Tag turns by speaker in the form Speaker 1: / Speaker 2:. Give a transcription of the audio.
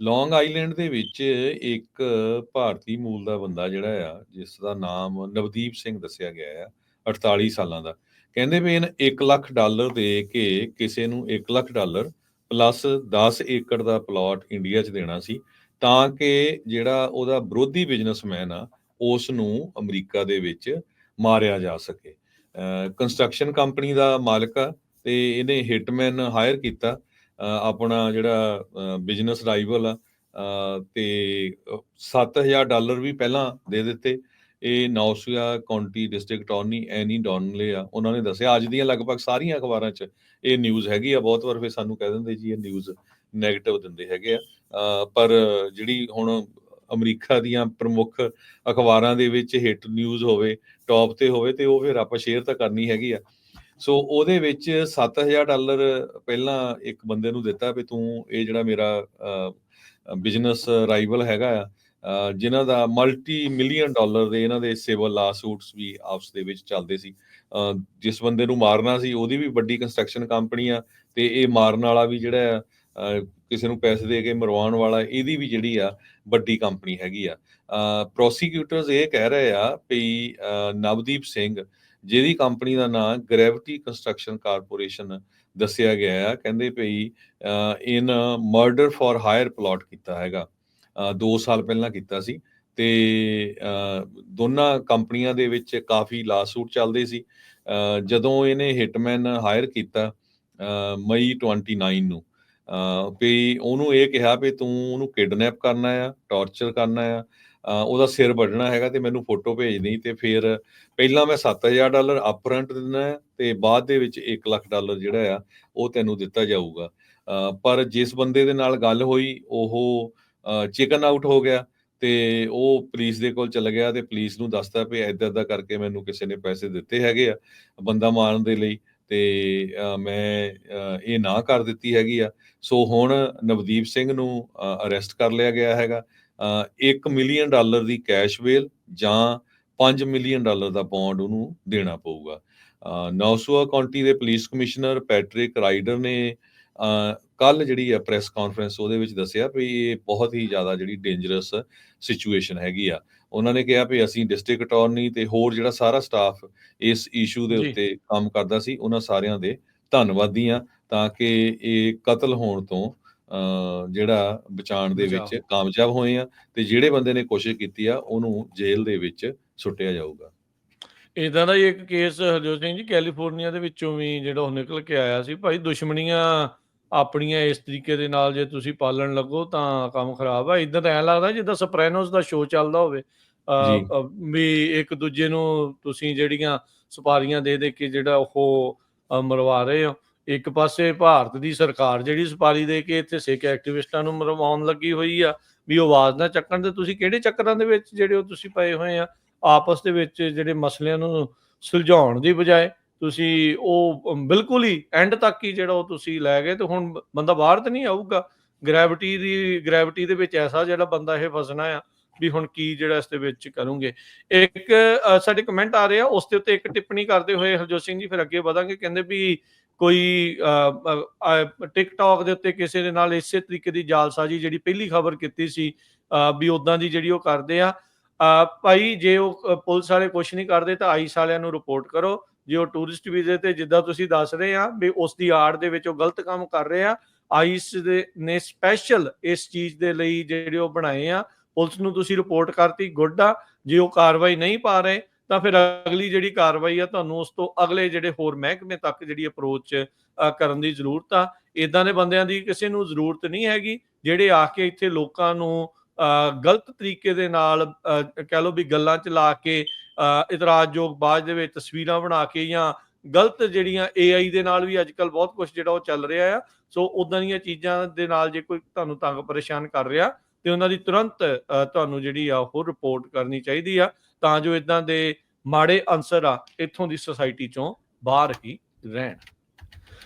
Speaker 1: ਲੌਂਗ island ਦੇ ਵਿੱਚ ਇੱਕ ਭਾਰਤੀ ਮੂਲ ਦਾ ਬੰਦਾ ਜਿਹੜਾ ਆ, ਜਿਸ ਦਾ ਨਾਮ ਨਵਦੀਪ ਸਿੰਘ ਦੱਸਿਆ ਗਿਆ ਆ 48 ਸਾਲਾਂ ਦਾ। ਕਹਿੰਦੇ ਵੀ ਇਹਨ 1 ਲੱਖ ਡਾਲਰ ਦੇ ਕੇ ਕਿਸੇ ਨੂੰ 1 ਲੱਖ ਡਾਲਰ ਪਲੱਸ 10 ਏਕੜ ਦਾ ਪਲਾਟ ਇੰਡੀਆ 'ਚ ਦੇਣਾ ਸੀ, ਤਾਂ ਕਿ ਜਿਹੜਾ ਉਹਦਾ ਵਿਰੋਧੀ ਬਿਜ਼ਨਸਮੈਨ ਆ ਉਸ ਨੂੰ ਅਮਰੀਕਾ ਦੇ ਵਿੱਚ ਮਾਰਿਆ ਜਾ ਸਕੇ। ਕੰਸਟਰਕਸ਼ਨ ਕੰਪਨੀ ਦਾ ਮਾਲਕ ਆ ਤੇ ਇਹਨੇ ਹਿਟਮੈਨ ਹਾਇਰ ਕੀਤਾ। ਆਪਣਾ ਜਿਹੜਾ ਬਿਜ਼ਨਸ ਰਾਈਵਲ ਆ ਤੇ ਅ, 7000 ਡਾਲਰ ਵੀ ਪਹਿਲਾਂ ਦੇ ਦਿੱਤੇ। ਇਹ Nassau County district attorney Anne Donnelly ਆ ਉਹਨਾਂ ਨੇ ਦੱਸਿਆ ਅੱਜ ਦੀਆਂ ਲਗਭਗ ਸਾਰੀਆਂ ਅਖਬਾਰਾਂ 'ਚ ਇਹ ਨਿਊਜ਼ ਹੈਗੀ ਆ। ਬਹੁਤ ਵਾਰ ਫਿਰ ਸਾਨੂੰ ਕਹਿ ਦਿੰਦੇ ਜੀ ਇਹ ਨਿਊਜ਼ 네ਗੇਟਿਵ ਦਿੰਦੇ ਹੈਗੇ ਆ। ਪਰ ਜਿਹੜੀ ਹੁਣ ਅਮਰੀਕਾ ਦੀਆਂ ਪ੍ਰਮੁੱਖ ਅਖਬਾਰਾਂ ਦੇ ਵਿੱਚ ਹਿੱਟ ਨਿਊਜ਼ ਹੋਵੇ ਟੌਪ ਤੇ ਹੋਵੇ ਤੇ ਉਹ ਫਿਰ ਆਪਾਂ ਸ਼ੇਅਰ ਤਾਂ ਕਰਨੀ ਹੈਗੀ ਆ। ਸੋ ਉਹਦੇ ਵਿੱਚ 7000 ਡਾਲਰ ਪਹਿਲਾਂ ਇੱਕ ਬੰਦੇ ਨੂੰ ਦਿੱਤਾ ਵੀ ਤੂੰ ਇਹ ਜਿਹੜਾ ਮੇਰਾ ਬਿਜ਼ਨਸ ਰਾਈਵਲ ਹੈਗਾ ਆ ਅ, ਜਿਨ੍ਹਾਂ ਦਾ ਮਲਟੀ ਮਿਲੀਅਨ ਡਾਲਰ ਦੇ ਇਹਨਾਂ ਦੇ ਸਿਵਲ ਲਾ ਸੂਟਸ ਵੀ ਆਪਸ ਦੇ ਵਿੱਚ ਚੱਲਦੇ ਸੀ। ਜਿਸ ਬੰਦੇ ਨੂੰ ਮਾਰਨਾ ਸੀ ਉਹਦੀ ਵੀ ਵੱਡੀ ਕੰਸਟਰਕਸ਼ਨ ਕੰਪਨੀ ਆ ਤੇ ਇਹ ਮਾਰਨ ਵਾਲਾ ਵੀ ਜਿਹੜਾ ਆ ਕਿਸੇ ਨੂੰ ਪੈਸੇ ਦੇ ਕੇ ਮਰਵਾਉਣ ਵਾਲਾ ਇਹਦੀ ਵੀ ਜਿਹੜੀ ਆ ਵੱਡੀ ਕੰਪਨੀ ਹੈਗੀ ਆ। ਪ੍ਰੋਸੀਕਿਊਟਰਸ ਇਹ ਕਹਿ ਰਹੇ ਆ ਵੀ ਨਵਦੀਪ ਸਿੰਘ ਜਿਹਦੀ ਕੰਪਨੀ ਦਾ ਨਾਮ ਗ੍ਰੈਵਿਟੀ ਕੰਸਟਰਕਸ਼ਨ ਕਾਰਪੋਰੇਸ਼ਨ ਦੱਸਿਆ ਗਿਆ ਆ। ਕਹਿੰਦੇ ਭਈ ਅ, in murder for hire plot ਕੀਤਾ ਹੈਗਾ। 2 ਸਾਲ ਪਹਿਲਾਂ ਕੀਤਾ ਸੀ ਤੇ ਦੋਨਾਂ ਕੰਪਨੀਆਂ ਦੇ ਵਿੱਚ ਕਾਫੀ ਲਾਸੂਟ ਚੱਲਦੇ ਸੀ। ਅ, ਜਦੋਂ ਇਹਨੇ ਹਿਟਮੈਨ ਹਾਇਰ ਕੀਤਾ ਅ, ਮਈ 29 ਨੂੰ ਅ, ਵੀ ਉਹਨੂੰ ਇਹ ਕਿਹਾ ਵੀ ਤੂੰ ਉਹਨੂੰ ਕਿਡਨੈਪ ਕਰਨਾ ਆ ਟਾਰਚਰ ਕਰਨਾ ਆ ਉਹਦਾ ਸਿਰ ਵੱਢਣਾ ਹੈਗਾ ਤੇ ਮੈਨੂੰ ਫੋਟੋ ਭੇਜ ਦੇਈ ਤੇ ਫਿਰ ਪਹਿਲਾਂ ਮੈਂ 7000 ਡਾਲਰ ਅਪਫਰੰਟ ਦਿੰਦਾ ਹੈ ਤੇ ਬਾਅਦ ਦੇ ਵਿੱਚ 1 ਲੱਖ ਡਾਲਰ ਜਿਹੜਾ ਆ, ਉਹ ਤੈਨੂੰ ਦਿੱਤਾ ਜਾਊਗਾ। ਪਰ ਜਿਸ ਬੰਦੇ ਦੇ ਨਾਲ ਗੱਲ ਹੋਈ, ਉਹ ਚਿਕਨ ਆਊਟ ਹੋ ਗਿਆ ਤੇ ਉਹ ਪੁਲਿਸ ਦੇ ਕੋਲ ਚਲਾ ਗਿਆ ਤੇ ਪੁਲਿਸ ਨੂੰ ਦੱਸਦਾ ਵੀ ਏਦਾਂ ਏਦਾਂ ਕਰਕੇ ਮੈਨੂੰ ਕਿਸੇ ਨੇ ਪੈਸੇ ਦਿੱਤੇ ਹੈਗੇ ਆ ਬੰਦਾ ਮਾਰਨ ਦੇ ਲਈ ਤੇ ਮੈਂ ਇਹ ਨਾ ਕਰ ਦਿੱਤੀ ਹੈਗੀ ਆ। ਸੋ ਹੁਣ ਨਵਦੀਪ ਸਿੰਘ ਨੂੰ ਅਰੈਸਟ ਕਰ ਲਿਆ ਗਿਆ ਹੈਗਾ 1 ਮਿਲੀਅਨ ਡਾਲਰ ਦੀ ਕੈਸ਼ ਵੇਲ ਜਾਂ 5 ਮਿਲੀਅਨ ਡਾਲਰ ਦਾ ਬੌਂਡ ਉਹਨੂੰ ਦੇਣਾ ਪਊਗਾ ਨੌਸੂਆ ਕਾਉਂਟੀ ਦੇ ਪੁਲਿਸ ਕਮਿਸ਼ਨਰ ਪੈਟ੍ਰਿਕ ਰਾਈਡਰ ਨੇ ਕੱਲ ਜਿਹੜੀ ਆ ਪ੍ਰੈਸ ਕਾਨਫਰੰਸ ਉਹਦੇ ਵਿੱਚ ਦੱਸਿਆ ਵੀ ਇਹ ਬਹੁਤ ਹੀ ਜ਼ਿਆਦਾ ਜਿਹੜੀ ਡੇਂਜਰਸ ਸਿਚੁਏਸ਼ਨ ਹੈਗੀ ਆ ਉਹਨਾਂ ਨੇ ਕਿਹਾ ਵੀ ਅਸੀਂ ਡਿਸਟ੍ਰਿਕਟ ਅਟਾਰਨੀ ਤੇ ਹੋਰ ਜਿਹੜਾ ਸਾਰਾ ਸਟਾਫ ਇਸ ਇਸ਼ੂ ਦੇ। ਉੱਤੇ ਕੰਮ ਕਰਦਾ ਸੀ ਉਹਨਾਂ ਸਾਰਿਆਂ ਦੇ ਧੰਨਵਾਦੀ ਆ ਤਾਂ ਕਿ ਇਹ ਕਤਲ ਹੋਣ ਤੋਂ ਜਿਹੜਾ ਬਚਾਉਣ ਦੇ ਵਿੱਚ। ਕਾਮਯਾਬ ਹੋਏ ਆ ਤੇ ਜਿਹੜੇ ਬੰਦੇ ਨੇ ਕੋਸ਼ਿਸ਼ ਕੀਤੀ ਆ ਉਹਨੂੰ ਜੇਲ੍ਹ ਦੇ ਵਿੱਚ ਸੁੱਟਿਆ ਜਾਊਗਾ।
Speaker 2: ਇਦਾਂ ਦਾ ਹੀ ਇੱਕ ਕੇਸ ਹਰਜੋਤ ਸਿੰਘ ਜੀ ਕੈਲੀਫੋਰਨੀਆ ਦੇ ਵਿੱਚੋਂ ਵੀ ਜਿਹੜਾ ਉਹ ਨਿਕਲ ਕੇ ਆਇਆ ਸੀ। ਭਾਈ ਦੁਸ਼ਮਣੀਆਂ ਆਪਣੀਆਂ ਇਸ ਤਰੀਕੇ ਦੇ ਨਾਲ ਜੇ ਤੁਸੀਂ ਪਾਲਣ ਲੱਗੋ ਤਾਂ ਕੰਮ ਖਰਾਬ ਆ। ਇਦਾਂ ਤਾਂ ਐ ਲੱਗਦਾ ਜਿੱਦਾਂ ਸੋਪਰੈਨੋਸ ਦਾ ਸ਼ੋਅ ਚੱਲਦਾ ਹੋਵੇ। ਵੀ ਇੱਕ ਦੂਜੇ ਨੂੰ ਤੁਸੀਂ ਜਿਹੜੀਆਂ ਸੁਪਾਰੀਆਂ ਦੇ ਦੇ ਕੇ ਜਿਹੜਾ ਉਹ ਮਰਵਾ ਰਹੇ ਹੋ। ਇੱਕ ਪਾਸੇ ਭਾਰਤ ਦੀ ਸਰਕਾਰ ਜਿਹੜੀ ਸੁਪਾਰੀ ਦੇ ਕੇ ਇੱਥੇ ਸਿੱਖ ਐਕਟਿਵਿਸਟਾਂ ਨੂੰ ਮਰਵਾਉਣ ਲੱਗੀ ਹੋਈ ਆ, ਵੀ ਉਹ ਆਵਾਜ਼ ਨਾ ਚੱਕਣ ਤੇ ਤੁਸੀਂ ਕਿਹੜੇ ਚੱਕਰਾਂ ਦੇ ਵਿੱਚ ਜਿਹੜੇ ਉਹ ਤੁਸੀਂ ਪਏ ਹੋਏ ਆ? ਆਪਸ ਦੇ ਵਿੱਚ ਜਿਹੜੇ ਮਸਲਿਆਂ ਨੂੰ ਸੁਲਝਾਉਣ ਦੀ ਬਜਾਏ ਤੁਸੀਂ ਉਹ ਬਿਲਕੁਲ ਹੀ ਐਂਡ ਤੱਕ ਹੀ ਜਿਹੜਾ ਉਹ ਤੁਸੀਂ ਲੈ ਗਏ ਤੇ ਹੁਣ ਬੰਦਾ ਬਾਹਰ ਤਾਂ ਨਹੀਂ ਆਊਗਾ। ਗ੍ਰੈਵਿਟੀ ਦੀ ਗ੍ਰੈਵਿਟੀ ਦੇ ਵਿੱਚ ਐਸਾ ਜਿਹੜਾ ਬੰਦਾ ਇਹ ਫਸਣਾ ਆ ਵੀ ਹੁਣ ਕੀ ਜਿਹੜਾ ਇਸ ਦੇ ਵਿੱਚ ਕਰੂੰਗੇ। ਇੱਕ ਸਾਡੇ ਕਮੈਂਟ ਆ ਰਹੇ ਆ, ਉਸ ਦੇ ਉੱਤੇ ਇੱਕ ਟਿੱਪਣੀ ਕਰਦੇ ਹੋਏ ਹਰਜੋਤ ਸਿੰਘ ਜੀ ਫਿਰ ਅੱਗੇ ਵਧਾਂਗੇ, ਕਹਿੰਦੇ ਵੀ ਕੋਈ ਟਿਕਟੌਕ ਦੇ ਉੱਤੇ ਕਿਸੇ ਦੇ ਨਾਲ ਇਸੇ ਤਰੀਕੇ ਦੀ ਜਾਲਸਾਜ਼ੀ ਜਿਹੜੀ ਪਹਿਲੀ ਖਬਰ ਕੀਤੀ ਸੀ ਵੀ ਉਦਾਂ ਦੀ ਜਿਹੜੀ ਉਹ ਕਰਦੇ ਆ। ਭਾਈ ਜੇ ਉਹ ਪੁਲਿਸ ਵਾਲੇ ਕੁਝ ਨਹੀਂ ਕਰਦੇ ਤਾਂ ਆਈਸ ਵਾਲਿਆਂ ਨੂੰ ਰਿਪੋਰਟ ਕਰੋ। ਜੇ ਉਹ ਟੂਰਿਸਟ ਵੀਜ਼ੇ ਤੇ ਜਿੱਦਾਂ ਤੁਸੀਂ ਦੱਸ ਰਹੇ ਆ ਵੀ ਉਸ ਦੀ ਆੜ ਦੇ ਵਿੱਚ ਉਹ ਗਲਤ ਕੰਮ ਕਰ ਰਹੇ ਆ, ਆਈਸ ਦੇ, ਨੇ ਸਪੈਸ਼ਲ ਇਸ ਚੀਜ਼ ਦੇ ਲਈ ਜਿਹੜੇ ਉਹ ਬਣਾਏ ਆ। ਪੁਲਿਸ ਨੂੰ ਤੁਸੀਂ ਰਿਪੋਰਟ ਕਰਤੀ, ਗੁੱਡ ਆ। ਜੇ ਉਹ ਕਾਰਵਾਈ ਨਹੀਂ ਪਾ ਰਹੇ ਤਾਂ ਫਿਰ ਅਗਲੀ ਜਿਹੜੀ ਕਾਰਵਾਈ ਆ ਤੁਹਾਨੂੰ ਉਸ ਤੋਂ ਅਗਲੇ ਜਿਹੜੇ ਹੋਰ ਮਹਿਕਮੇ ਤੱਕ ਜਿਹੜੀ ਅਪਰੋਚ ਕਰਨ ਦੀ ਜ਼ਰੂਰਤ ਆ। ਇਦਾਂ ਦੇ ਬੰਦਿਆਂ ਦੀ ਕਿਸੇ ਨੂੰ ਜ਼ਰੂਰਤ ਨਹੀਂ ਹੈਗੀ ਜਿਹੜੇ ਆ ਕੇ ਇੱਥੇ ਲੋਕਾਂ ਨੂੰ ਗਲਤ ਤਰੀਕੇ ਦੇ ਨਾਲ ਕਹਿ ਲਓ ਵੀ ਗੱਲਾਂ ਚ ਲਾ ਕੇ ਅ, ਇਤਰਾਜ਼ਯੋਗ ਬਾਜ਼ ਦੇ ਵਿੱਚ ਤਸਵੀਰਾਂ ਬਣਾ ਕੇ ਜਾਂ ਗਲਤ ਜਿਹੜੀਆਂ AI ਦੇ ਨਾਲ ਵੀ ਅੱਜਕੱਲ ਬਹੁਤ ਕੁਝ ਜਿਹੜਾ ਉਹ ਚੱਲ ਰਿਹਾ ਆ। ਸੋ ਉਦਾਂ ਦੀਆਂ ਚੀਜ਼ਾਂ ਦੇ ਨਾਲ ਜੇ ਕੋਈ ਤੁਹਾਨੂੰ ਤੰਗ ਪਰੇਸ਼ਾਨ ਕਰ ਰਿਹਾ ਤੇ ਉਹਨਾਂ ਦੀ ਤੁਰੰਤ ਤੁਹਾਨੂੰ ਜਿਹੜੀ ਆ ਉਹ ਰਿਪੋਰਟ ਕਰਨੀ ਚਾਹੀਦੀ ਆ, ਤਾਂ ਜੋ ਇਦਾਂ ਦੇ ਮਾੜੇ ਅਨਸਰ ਆ ਇੱਥੋਂ ਦੀ ਸੁਸਾਇਟੀ ਚੋਂ ਬਾਹਰ ਹੀ ਰਹਿਣ।